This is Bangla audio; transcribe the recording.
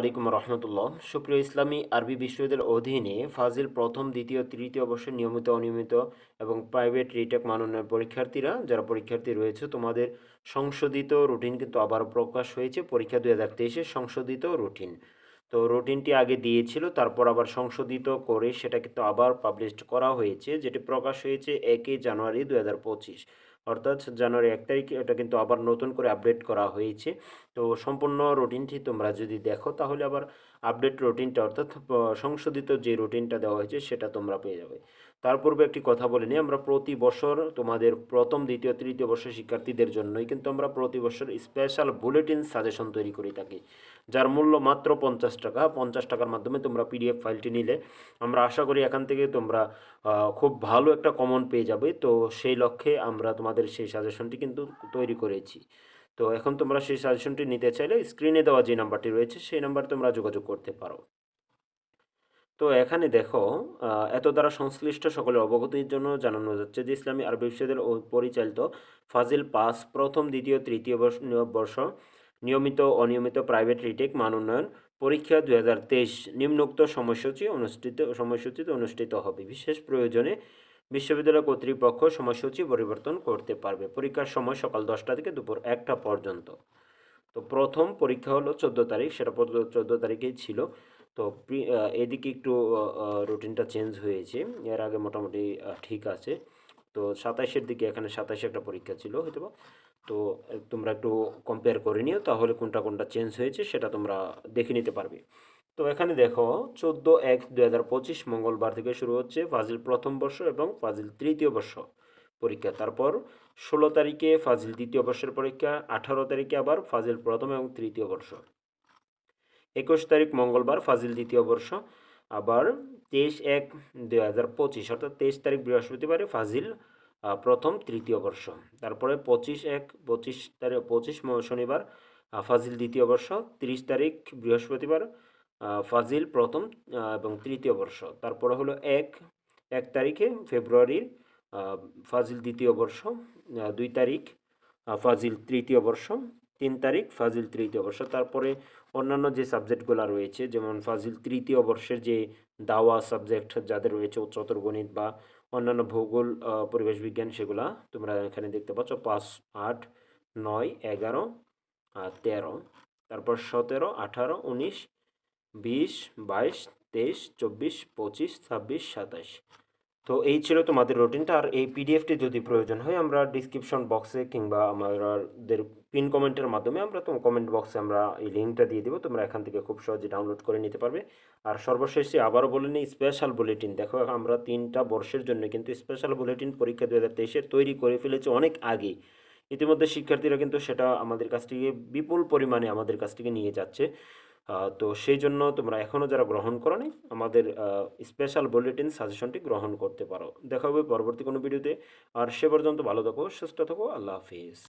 আলাইকুম রহমতুল্লাহ। সুপ্রিয় ইসলামী আরবি বিশ্ববিদ্যালয়ের অধীনে ফাজিল প্রথম, দ্বিতীয়, তৃতীয় বর্ষের নিয়মিত, অনিয়মিত এবং প্রাইভেট রিটেক মাননের পরীক্ষার্থীরা, যারা পরীক্ষার্থী রয়েছে, তোমাদের সংশোধিত রুটিন কিন্তু আবার প্রকাশ হয়েছে, পরীক্ষা দুই হাজার তেইশের সংশোধিত রুটিন তো রুটিনটি আগে দিয়েছিল, তারপর আবার সংশোধিত করে সেটা কিন্তু আবার পাবলিশ করা হয়েছে, যেটি প্রকাশ হয়েছে একই জানুয়ারি দু হাজার পঁচিশ। অর্থাৎ জানুয়ারি এক তারিখে এটা কিন্তু আবার নতুন করে আপডেট করা হয়েছে। তো সম্পূর্ণ রুটিনটি তোমরা যদি দেখো, তাহলে আবার আপডেট রুটিনটা অর্থাৎ সংশোধিত যে রুটিনটা দেওয়া হয়েছে, সেটা তোমরা পেয়ে যাবে। তার পূর্বে একটি কথা বলে নিই, আমরা প্রতি বছর তোমাদের প্রথম, দ্বিতীয়, তৃতীয় বর্ষের শিক্ষার্থীদের জন্যই কিন্তু আমরা প্রতি বছর স্পেশাল বুলেটিন সাজেশন তৈরি করে থাকি, যার মূল্য মাত্র পঞ্চাশ টাকা। পঞ্চাশ টাকার মাধ্যমে তোমরা পিডিএফ ফাইলটি নিলে, আমরা আশা করি এখান থেকে তোমরা খুব ভালো একটা কমন পেয়ে যাবে। তো সেই লক্ষ্যে আমরা তোমাদের সেই সাজেশনটি কিন্তু তৈরি করেছি। তো এখন তোমরা সেই সাজেশনটি নিতে চাইলে স্ক্রিনে দেওয়া যে নাম্বারটি রয়েছে, সেই নাম্বার তোমরা যোগাযোগ করতে পারো। তো এখানে দেখো এত দ্বারা সংশ্লিষ্ট সকলের অবগতির জন্য জানানো যাচ্ছে যে ইসলামী আরবি বিশ্ববিদ্যালয় পরিচালিত ফাজিল পাস প্রথম, দ্বিতীয়, তৃতীয় বর্ষ নিয়মিত, অনিয়মিত প্রাইভেট রিটেক মান উন্নয়ন পরীক্ষা দুই হাজার তেইশ নিম্নোক্ত সময়সূচি অনুষ্ঠিত, সময়সূচিতে অনুষ্ঠিত হবে। বিশেষ প্রয়োজনে বিশ্ববিদ্যালয় কর্তৃপক্ষ সময়সূচি পরিবর্তন করতে পারবে। পরীক্ষার সময় সকাল দশটা থেকে দুপুর একটা পর্যন্ত। তো প্রথম পরীক্ষা হলো চোদ্দ তারিখ, সেটা চোদ্দ তারিখেই ছিল। তো এদিকে একটু রুটিনটা চেঞ্জ হয়েছে। এর আগে মোটামুটি ঠিক আছে। তো সাতাশের দিকে এখানে সাতাশে একটা পরীক্ষা ছিল হয়তো তো তোমরা একটু কম্পেয়ার করে নিও, তাহলে কোনটা কোনটা চেঞ্জ হয়েছে সেটা তোমরা দেখে নিতে পারবে। তো এখানে দেখো, চোদ্দ এক দু হাজার পঁচিশ মঙ্গলবার থেকে শুরু হচ্ছে ফাজিল প্রথম বর্ষ এবং ফাজিল তৃতীয় বর্ষ পরীক্ষা। তারপর ষোলো তারিখে ফাজিল দ্বিতীয় বর্ষের পরীক্ষা, আঠারো তারিখে আবার ফাজিল প্রথম এবং তৃতীয় বর্ষ। একুশ তারিখ মঙ্গলবার, ফাজিল দ্বিতীয় বর্ষ, আবার তেইশ এক দুই হাজার পঁচিশ, অর্থাৎ তেইশ তারিখ বৃহস্পতিবারে ফাজিল প্রথম তৃতীয় বর্ষ। তারপরে পঁচিশ এক, পঁচিশ তারিখ, পঁচিশ শনিবার ফাজিল দ্বিতীয় বর্ষ, তিরিশ তারিখ বৃহস্পতিবার ফাজিল প্রথম এবং তৃতীয় বর্ষ। তারপরে হলো এক এক তারিখে ফেব্রুয়ারির ফাজিল দ্বিতীয় বর্ষ দুই তারিখ ফাজিল তৃতীয় বর্ষ তিন তারিখ, ফাজিল তৃতীয় বর্ষ। তারপরে অন্যান্য যে সাবজেক্টগুলো রয়েছে, যেমন ফাজিল তৃতীয় বর্ষের যে দাওয়া সাবজেক্ট যাদের রয়েছে উচ্চতর গণিত বা অন্যান্য ভূগোল পরিবেশ বিজ্ঞান, সেগুলা তোমরা এখানে দেখতে পাচ্ছ। পাঁচ, আট, নয়, এগারো তেরো। তারপর সতেরো, আঠারো, উনিশ, বিশ, বাইশ, তেইশ, চব্বিশ, পঁচিশ, ছাব্বিশ সাতাশ তো এই ছিল তোমাদের রুটিনটা। আর এই পিডিএফটি যদি প্রয়োজন হয়, আমরা ডিসক্রিপশন বক্সে কিংবা আমাদের পিন কমেন্টের মাধ্যমে আমরা তোমার কমেন্ট বক্সে আমরা এই লিঙ্কটা দিয়ে দেবো। তোমরা এখান থেকে খুব সহজে ডাউনলোড করে নিতে পারবে। আর সর্বশেষে আবারও বলে নিই স্পেশাল বুলেটিন দেখো, আমরা তিনটা বর্ষের জন্য কিন্তু স্পেশাল বুলেটিন পরীক্ষা দু হাজার তৈরি করে ফেলেছি অনেক আগে ইতিমধ্যে শিক্ষার্থীরা কিন্তু সেটা আমাদের কাছ থেকে বিপুল পরিমাণে আমাদের কাছ থেকে নিয়ে যাচ্ছে। তো সেই জন্য তোমরা এখনও যারা গ্রহণ করো আমাদের স্পেশাল বুলেটিন সাজেশনটি গ্রহণ করতে পারো। দেখা হবে পরবর্তী কোনো ভিডিওতে আর সে পর্যন্ত ভালো থাকো, সুস্থ থাকো, আল্লাহ হাফিজ।